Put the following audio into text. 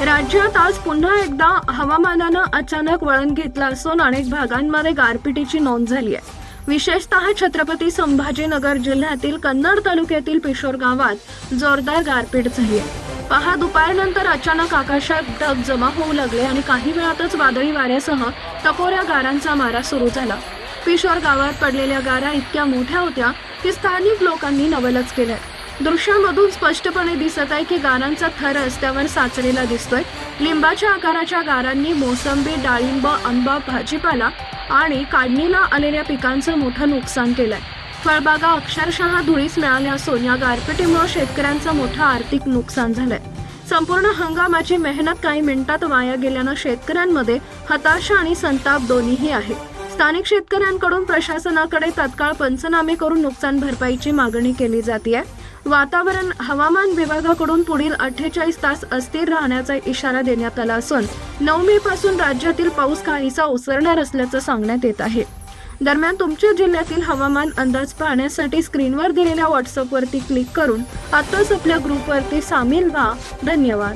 राज्यात आज पुन्हा एकदा हवामानानं अचानक वळण घेतलं असून अनेक भागांमध्ये गारपिटीची नोंद झाली आहे. विशेषतः छत्रपती संभाजीनगर जिल्ह्यातील कन्नड तालुक्यातील पिशोर गावात जोरदार गारपीट झाली आहे. पहा दुपारनंतर अचानक आकाशात ढग जमा होऊ लागले आणि काही वेळातच वादळी वाऱ्यासह टपोऱ्या गारांचा मारा सुरू झाला. पिशोर गावात पडलेल्या गारा इतक्या मोठ्या होत्या की स्थानिक लोकांनी नवलच केल्या दृश्यामधून स्पष्टपणे दिसत आहे की गारांचा थर रस्त्यावर साचलेला दिसतोय. लिंबाच्या आकाराच्या गारांनी मोसंबी डाळिंब आंबा भाजीपाला आणि काढणीला आलेल्या पिकांचं मोठं नुकसान केलंय. फळबागा अक्षरशः धुळीस मिळाल्या असून या गारपिटीमुळे शेतकऱ्यांचं मोठं आर्थिक नुकसान झालंय. संपूर्ण हंगामाची मेहनत काही मिनिटात वाया गेल्यानं शेतकऱ्यांमध्ये हताशा आणि संताप दोन्हीही आहे. स्थानिक शेतकऱ्यांकडून प्रशासनाकडे तत्काळ पंचनामे करून नुकसान भरपाईची मागणी केली जाते वातावरण हवामान विभागाकडून पुढील अठ्ठेचाळीस तास अस्थिर राहण्याचा इशारा देण्यात आला असून नऊ मे पासून राज्यातील पाऊस काहीसा ओसरणार असल्याचं सांगण्यात येत आहे. दरम्यान तुमच्या जिल्ह्यातील हवामान अंदाज पाहण्यासाठी स्क्रीनवर दिलेल्या व्हॉट्सअपवरती क्लिक करून आत्ताच आपल्या ग्रुपवरती सामील व्हा. धन्यवाद.